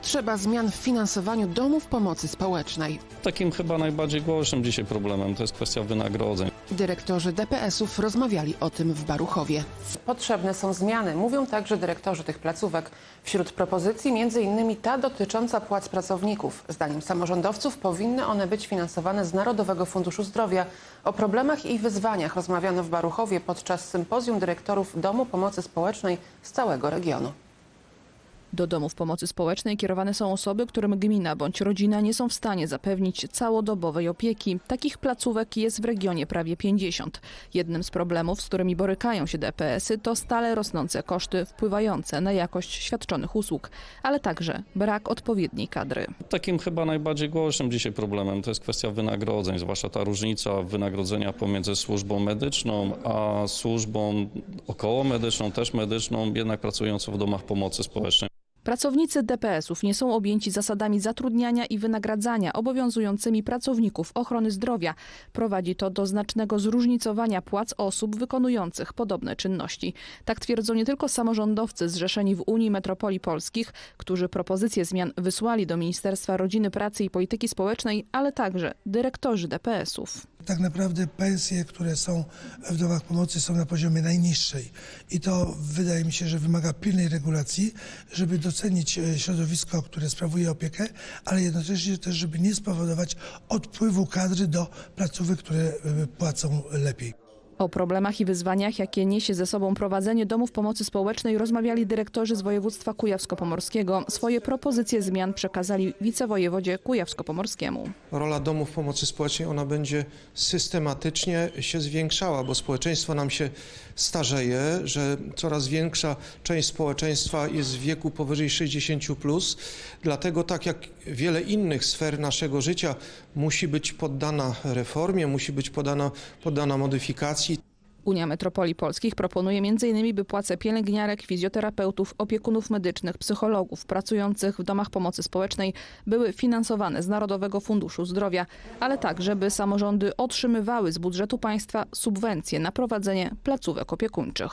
potrzeba zmian w finansowaniu domów pomocy społecznej. Takim chyba najbardziej głośnym dzisiaj problemem to jest kwestia wynagrodzeń. Dyrektorzy DPS-ów rozmawiali o tym w Baruchowie. Potrzebne są zmiany, mówią także dyrektorzy tych placówek. Wśród propozycji m.in. ta dotycząca płac pracowników. Zdaniem samorządowców powinny one być finansowane z Narodowego Funduszu Zdrowia. O problemach i wyzwaniach rozmawiano w Baruchowie podczas sympozjum dyrektorów Domu Pomocy Społecznej z całego regionu. Do domów pomocy społecznej kierowane są osoby, którym gmina bądź rodzina nie są w stanie zapewnić całodobowej opieki. Takich placówek jest w regionie prawie 50. Jednym z problemów, z którymi borykają się DPS-y, to stale rosnące koszty wpływające na jakość świadczonych usług, ale także brak odpowiedniej kadry. Takim chyba najbardziej głośnym dzisiaj problemem to jest kwestia wynagrodzeń, zwłaszcza ta różnica wynagrodzenia pomiędzy służbą medyczną a służbą okołomedyczną, też medyczną, jednak pracującą w domach pomocy społecznej. Pracownicy DPS-ów nie są objęci zasadami zatrudniania i wynagradzania obowiązującymi pracowników ochrony zdrowia. Prowadzi to do znacznego zróżnicowania płac osób wykonujących podobne czynności. Tak twierdzą nie tylko samorządowcy zrzeszeni w Unii Metropolii Polskich, którzy propozycje zmian wysłali do Ministerstwa Rodziny, Pracy i Polityki Społecznej, ale także dyrektorzy DPS-ów. Tak naprawdę pensje, które są w domach pomocy są na poziomie najniższej i to wydaje mi się, że wymaga pilnej regulacji, żeby docenić e, środowisko, które sprawuje opiekę, ale jednocześnie też, żeby nie spowodować odpływu kadry do placówek, które e, płacą lepiej. O problemach i wyzwaniach, jakie niesie ze sobą prowadzenie domów pomocy społecznej, rozmawiali dyrektorzy z województwa kujawsko-pomorskiego. Swoje propozycje zmian przekazali wicewojewodzie kujawsko-pomorskiemu. rola domów pomocy społecznej ona będzie systematycznie się zwiększała, bo społeczeństwo nam się starzeje, że coraz większa część społeczeństwa jest w wieku powyżej 60 plus. Dlatego tak jak wiele innych sfer naszego życia musi być poddana reformie, musi być poddana, poddana modyfikacji. Unia Metropolii Polskich proponuje m.in. by płace pielęgniarek, fizjoterapeutów, opiekunów medycznych, psychologów pracujących w domach pomocy społecznej były finansowane z Narodowego Funduszu Zdrowia, ale tak, żeby samorządy otrzymywały z budżetu państwa subwencje na prowadzenie placówek opiekuńczych.